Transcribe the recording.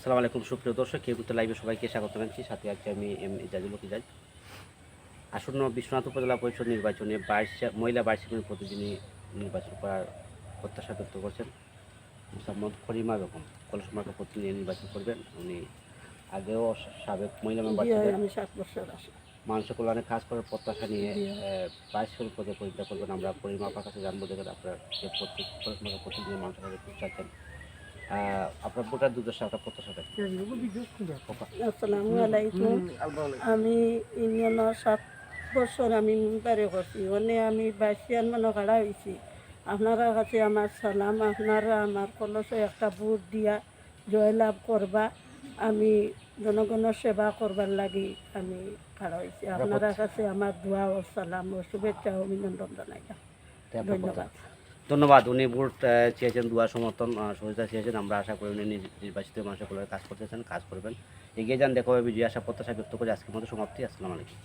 আসসালামু আলাইকুম সুপ্রিয় দর্শক। কেউ কিন্তু লাইভে সবাইকে স্বাগত জানাচ্ছি। সাথে আজকে আমি এম ইজাজুল ইজাজ আসন্ন বিশ্বনাথ উপজেলা পরিষদ নির্বাচনে বাইশ মহিলা বাইশ প্রতিদিনই নির্বাচন করার প্রত্যাশা ব্যক্ত করছেন মোসাম্মদ করিমা বেগম। কলস মার্কা প্রতিনিধি নির্বাচন করবেন। উনি আগেও সাবেক মহিলা মেম্বার মানুষের কল্যাণে কাজ করার প্রত্যাশা নিয়ে। বাইশ সেকেন্ড পদে পরিণত করবেন। আমরা পরিমা আপার কাছে জানব দেখেন আপনার যে প্রত্যেক কলস মার্কা প্রতিনিধি মানুষের কাছে খুব চাচ্ছেন। আপনার ভোটার দুর্দশা আপনার প্রত্যাশাটা আসসালামু আলাইকুম। আমি ইউনিয়নের সাত বছর আমি মেম্বারে করছি মানে আমি বাইশিয়ান মানে ভাড়া হয়েছি। আপনারা কাছে আমার সালাম আপনারা আমার কলসে একটা ভোট দিয়া জয়লাভ করবা। আমি জনগণের সেবা করবার লাগি আমি খাড়া হয়েছি। আপনারা কাছে আমার দোয়া ও সালাম ও শুভেচ্ছা অভিনন্দন জানাইলাম ধন্যবাদ। ধন্যবাদ। উনি ভোট চেয়েছেন, দুয়া সমর্থন সহযোগিতা চেয়েছেন। আমরা আশা করি উনি নির্বাচিত মানুষের কাজ করতেছেন কাজ করবেন। এগিয়ে যান, দেখো বিজয় আশা, প্রত্যাশা ব্যক্ত করে আজকের মতো সমাপ্তি। আসসালামু আলাইকুম।